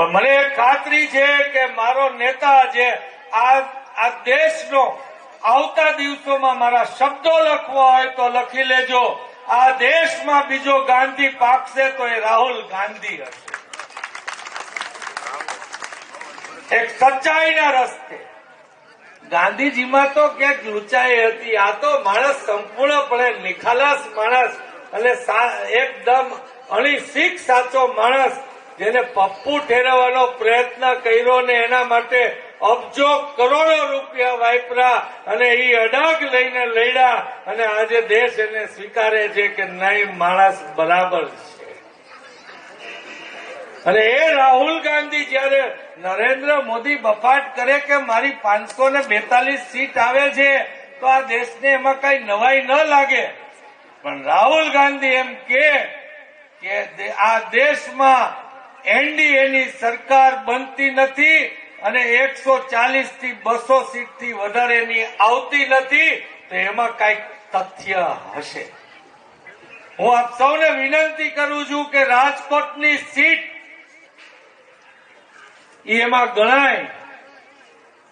પણ મને ખાતરી છે કે મારો નેતા જે આ દેશનો આવતા દિવસોમાં મારા શબ્દો લખવા હોય તો લખી લેજો. આ દેશમાં બીજો ગાંધી પાકશે તો એ રાહુલ ગાંધી હશે. એક સચ્ચાઈના રસ્તે. ગાંધીજીમાં તો ક્યાંક લુચાઈ હતી. આ તો માણસ સંપૂર્ણપણે નિખાલસ માણસ અને એકદમ અણી શીખ સાચો માણસ. જેને પપ્પુ ઠેરવવાનો પ્રયત્ન કર્યો ને એના માટે અબજો કરોડો રૂપિયા વાપરા અને એ અડાગ લઈને લડ્યા અને આજે દેશ એને સ્વીકારે છે કે નહીં, માણસ બરાબર છે. અને એ રાહુલ ગાંધી જયારે નરેન્દ્ર મોદી બફાટ કરે કે મારી પાંચસો ને બેતાલીસ સીટ આવે છે, તો આ દેશને એમાં કઈ નવાઈ ન લાગે. પણ રાહુલ ગાંધી એમ કે કે આ દેશમાં એનડીએની સરકાર બનતી નથી અને એકસો ચાલીસથી બસો સીટથી વધારેની આવતી નથી, તો એમાં કંઈક તથ્ય હશે. હું આપ સૌને વિનંતી કરું છું કે રાજકોટની સીટ એમાં ગણાય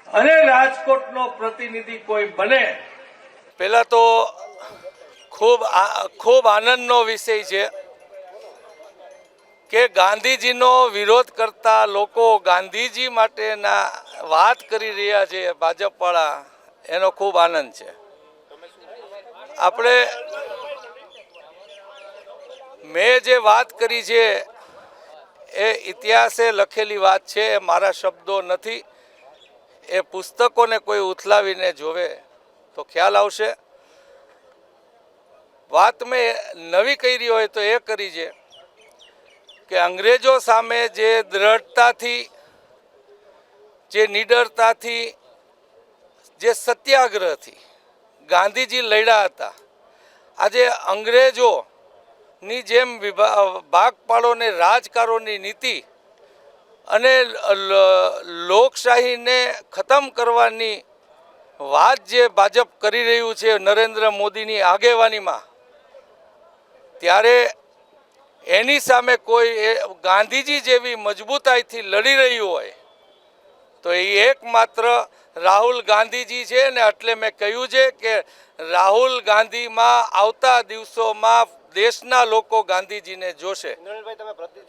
અને રાજકોટનો પ્રતિનિધિ કોઈ બને. પહેલા તો ખૂબ ખૂબ આનંદનો વિષય છે. કે ગાંધીજીનો વિરોધ કરતા લોકો ગાંધીજી માટેના વાત કરી રહ્યા છે ભાજપવાળા, એનો ખૂબ આનંદ છે. આપણે મેં જે વાત કરી છે, એ ઇતિહાસે લખેલી વાત છે, એ મારા શબ્દો નથી. એ પુસ્તકોને કોઈ ઉથલાવીને જોવે તો ખ્યાલ આવશે. વાત મેં નવી કરી હોય તો એ કરી છે. કે અંગ્રેજો સામે જે દ્રઢતાથી, જે નિડરતાથી, જે સત્યાગ્રહથી ગાંધીજી લડ્યા હતા, આજે અંગ્રેજોની જેમ વિભા ભાગ રાજકારોની નીતિ અને લોકશાહીને ખતમ કરવાની વાત જે ભાજપ કરી રહ્યું છે નરેન્દ્ર મોદીની આગેવાનીમાં, ત્યારે એની સામે કોઈ ગાંધીજી જેવી મજબૂતાઈથી લડી રહ્યું હોય તો એ એકમાત્ર રાહુલ ગાંધીજી છે ને એટલે મેં કહ્યું છે કે રાહુલ ગાંધીમાં આવતા દિવસોમાં દેશના લોકો ગાંધીજીને જોશે.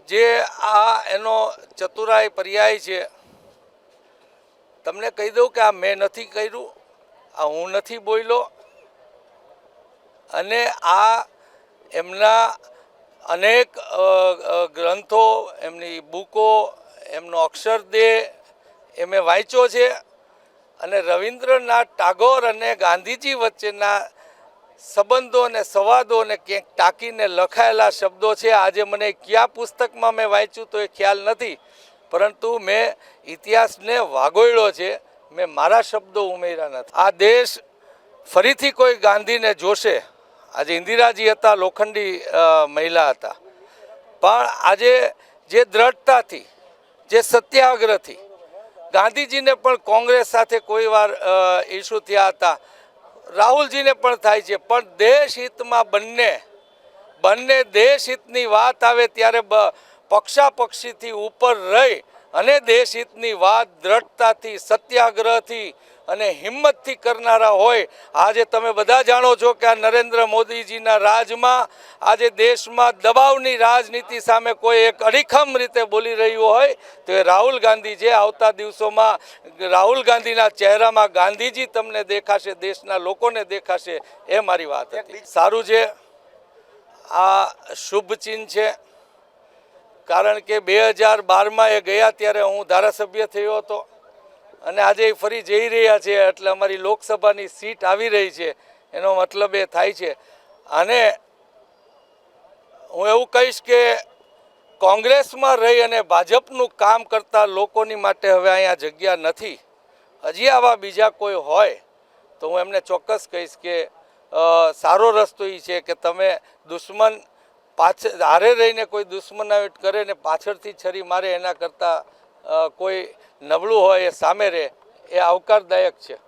જે આ એનો ચતુરાય પર્યાય છે તમને કહી દઉં કે આ મેં નથી કર્યું આ હું નથી બોલ્યો અને આ એમના અનેક ગ્રંથો, એમની બુકો, એમનો અક્ષરદેહ એ મેં વાંચ્યો છે. અને રવિન્દ્રનાથ ટાગોર અને ગાંધીજી વચ્ચેના સંબંધો અને સંવાદોને ક્યાંક ટાંકીને લખાયેલા શબ્દો છે. આજે મને કયા પુસ્તકમાં મેં વાંચ્યું તો એ ખ્યાલ નથી. પરંતુ મેં ઇતિહાસને વાગોળ્યો છે. મેં મારા શબ્દો ઉમેર્યા નથી. આ દેશ ફરીથી કોઈ ગાંધીને જોશે. આજે ઇન્દિરાજી હતા, લોખંડી મહિલા હતા. પણ આજે જે દ્રઢતાથી, જે સત્યાગ્રહથી ગાંધીજીને પણ કોંગ્રેસ સાથે કોઈ વાર ઇસ્યુ થયા હતા. રાહુલજીને પણ થાય છે, પણ દેશ હિતમાં બંને બંને દેશ હિતની વાત આવે ત્યારે પક્ષાપક્ષીથી ઉપર રહી અને દેશ હિતની વાત દ્રઢતાથી સત્યાગ્રહથી અને હિંમતથી કરનારા હોય આજે તમે બધા જાણો છો કે આ નરેન્દ્ર મોદીજીના રાજમાં આજે દેશમાં દબાવની રાજનીતિ સામે કોઈ એક અડીખમ રીતે બોલી રહ્યું હોય તો એ રાહુલ ગાંધી છે આવતા દિવસોમાં રાહુલ ગાંધીના ચહેરામાં ગાંધીજી તમને દેખાશે દેશના લોકોને દેખાશે એ મારી વાત હતી. સારું છે. આ શુભ ચિહ્ન છે. કારણ કે બે હજાર બારમાં એ ગયા ત્યારે હું ધારાસભ્ય થયો હતો. અને આજે એ ફરી જઈ રહ્યા છે એટલે અમારી લોકસભાની સીટ આવી રહી છે. એનો મતલબ એ થાય છે. અને હું એવું કહીશ કે કોંગ્રેસમાં રહી અને ભાજપનું કામ કરતા લોકોની માટે હવે અહીંયા જગ્યા નથી. હજી આવા બીજા કોઈ હોય તો હું એમને ચોક્કસ કહીશ કે સારો રસ્તો એ છે કે તમે દુશ્મન પાછળ હારે રહીને કોઈ દુશ્મનાવટ કરે ને પાછળથી છરી મારે એના કરતાં કોઈ નબળું હોય એ સામે રહે, એ આવકારદાયક છે.